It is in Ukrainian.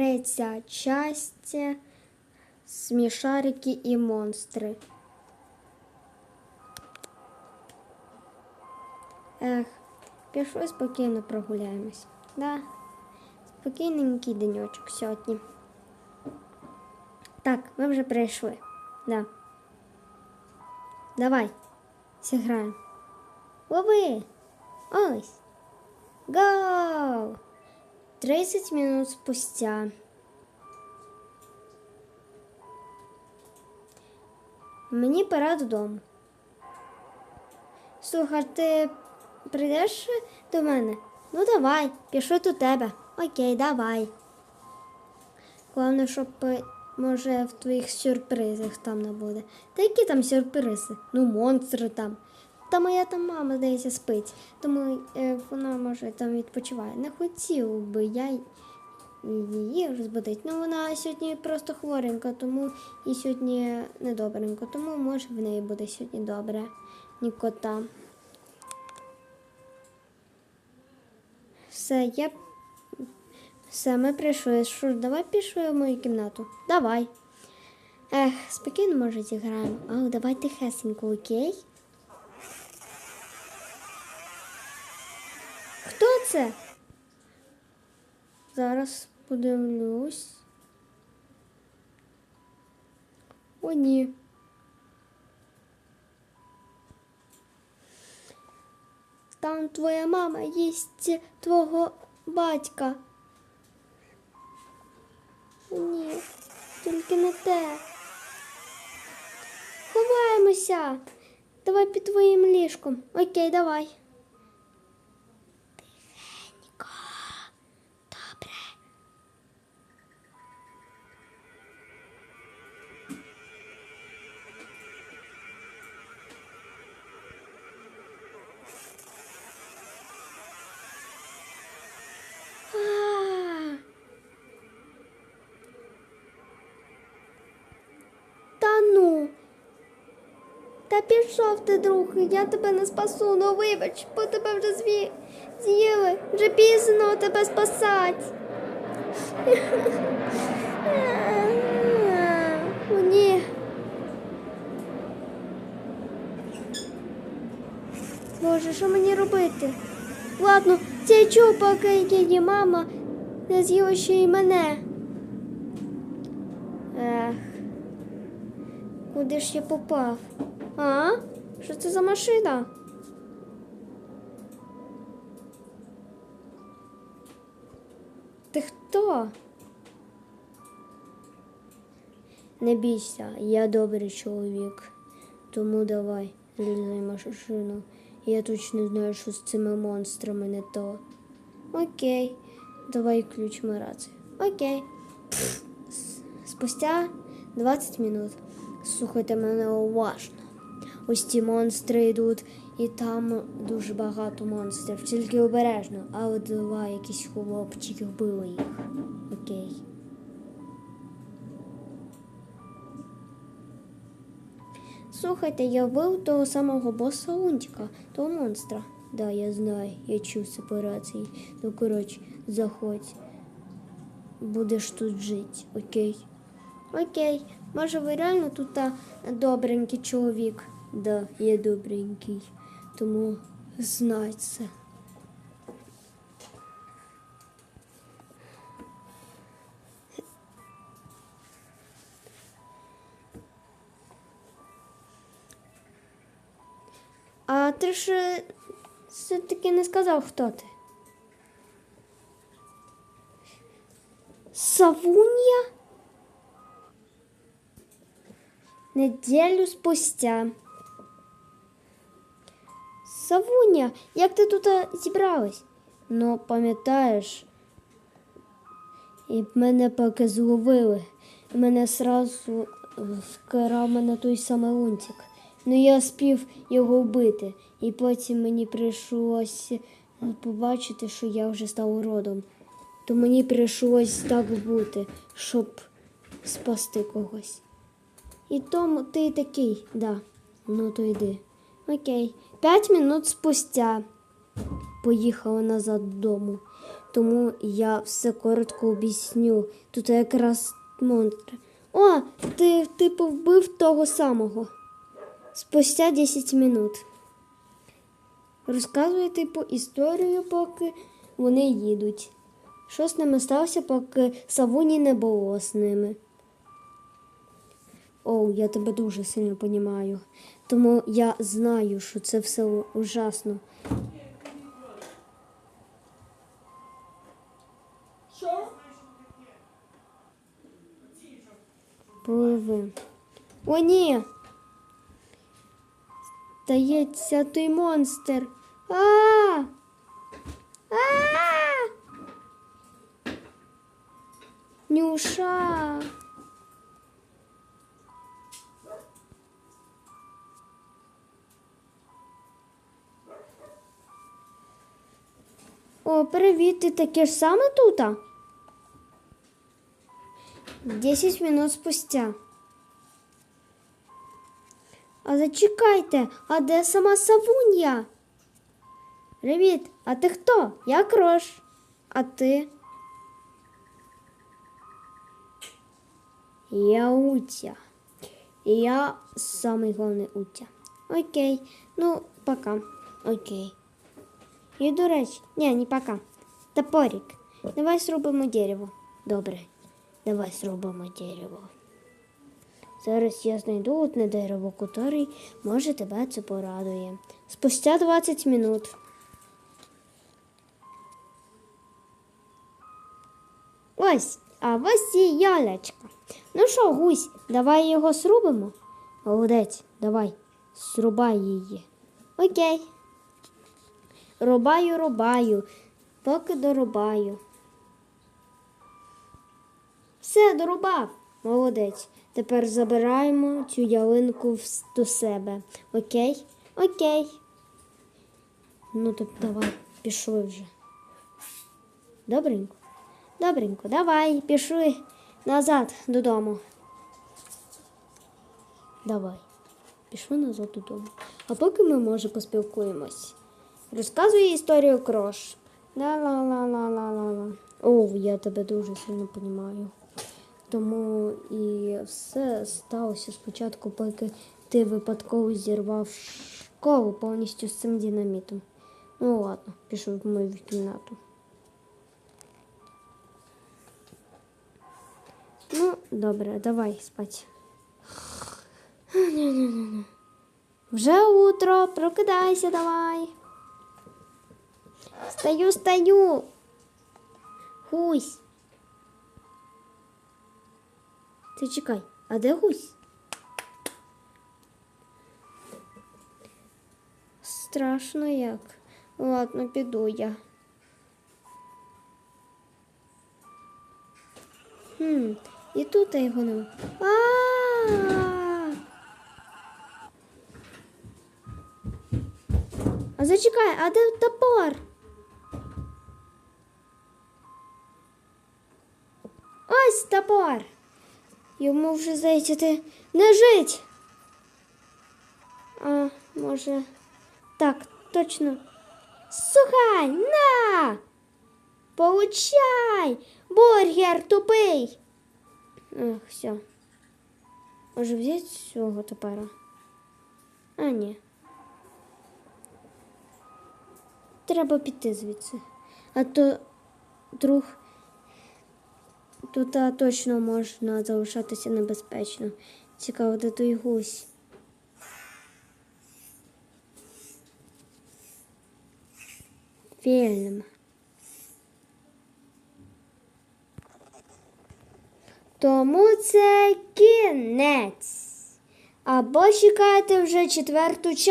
Третя часть Смішарики і монстри. Ех, пішли спокійно прогуляємось. Да. Спокійненький денечок сьогодні. Так, ми вже прийшли. Да. Давай, зіграємо. Лови! Ось! Гоу! 30 минут спустя. Мені пора додому. Слухай, ти прийдеш до мене? Ну давай, пішли до тебе. Окей, давай. Головне, щоб може в твоїх сюрпризах там не буде. Та які там сюрпризи? Ну, монстри там. Та моя там мама, здається, спить, тому е, вона може там відпочиває. Не хотів би я її розбудити. Ну вона сьогодні просто хворенька, тому і сьогодні недобренько, тому може в неї буде сьогодні добре. Нікота. Все, я. Все, ми прийшли. Що ж, давай пішли в мою кімнату. Давай. Ех, спокійно, може, зіграємо. Але давай тихесенько, окей? Хто це? Зараз подивлюсь. О, ні. Там твоя мама їсть твого батька. Ні, тільки не те. Ховаємося. Давай під твоїм ліжком. Окей, давай. Та пішов ти, друг, я тебе не спасу, ну вибач, бо тебе вже зві... з'їли, вже пізно тебе спасать. Ні. Боже, що мені робити? Ладно, це чого, поки її мама не з'їла ще й мене. Ех. Куди ж я попав? А? Що це за машина? Ти хто? Не бійся, я добрий чоловік. Тому давай, злізай машину. Я точно знаю, що з цими монстрами не то. Окей, давай включимо рацію. Окей. Спустя 20 минут. Слухайте мене уважно. Ось ці монстри йдуть, і там дуже багато монстрів. Тільки обережно, але два якісь хлопчики вбили їх. Окей. Слухайте, я вбив того самого боса Лунтика, того монстра. Да, я знаю, я чув сепарації. Ну, коротше, заходь. Будеш тут жити, окей? Окей. Може, ви реально тут добренький чоловік? Да, я добренький. Тому знай це. А ти ж е, все-таки не сказав, хто ти? Савунья? Неділю спустя. Савуня, як ти тут е, зібралась? Ну, пам'ятаєш, і мене поки зловили. Мене сразу вкрав мене той самий лунтик. Ну я спів його вбити, і потім мені прийшлося побачити, що я вже став уродом. То мені прийшлось так бути, щоб спасти когось. І тому ти такий, да. Ну то йди. Окей. П'ять минут спустя поїхала назад додому. тому я все коротко об'ясню. Тут якраз монстри. О, ти типу вбив того самого. Спустя 10 минут. Розказує, типу, історію, поки вони їдуть. Що з ними сталося, поки Савуні не було з ними. Оу, я тебе дуже сильно понімаю. Тому я знаю, що це все ужасно. Що? Пливи. О, ні. Стається той монстр. А! А! Нюша. О, привіт, ти таке ж саме тут? 10 минут спустя. А зачекайте, а де сама Савунья? Привіт, а ти хто? Я Крош. А ти? Я Утя. Я самий головний Утя. Окей, ну, пока. Окей. І до речі, ні, не пока. Топорик. Давай зробимо дерево. Добре. Давай зробимо дерево. Зараз я знайду одне дерево, котре може тебе це порадує. Спустя 20 минут. Ось, а ось і ялячка. Ну що, гусь, давай його зрубимо? Молодець, давай, зрубай її. Окей. Рубаю, рубаю, поки дорубаю. Все, дорубав. Молодець. Тепер забираємо цю ялинку до себе. Окей? Окей. Ну то давай, пішли вже. Добренько. Добренько, давай, пішли назад додому. Давай. Пішли назад додому. А поки ми, може, поспілкуємось. Розказує історію Крош. Ла-ла-ла-ла-ла-ла. О, я тебе дуже сильно розумію. Тому і все сталося спочатку, поки ти випадково зірвав школу повністю з цим динамітом. Ну ладно, пішов в мою кімнату. Ну, добре, давай спать. Вже утро, прокидайся давай. Стою, стою. Гусь. Ти чекай, а де гусь? Страшно як. Ладно, піду я. Хм, і тут його нема. А-а-а! А зачекай, а де топор? Ось топор. Йому вже зайти не жить. А, може. Так, точно. Слухай, на! Получай! Бургер тупий. Ах, все. Може взяти цього топора? А, ні. Треба піти звідси. А то друг тут точно можна залишатися небезпечно. Цікаво, де той гусь. Фільм. Тому це кінець. Або чекайте вже четверту частину.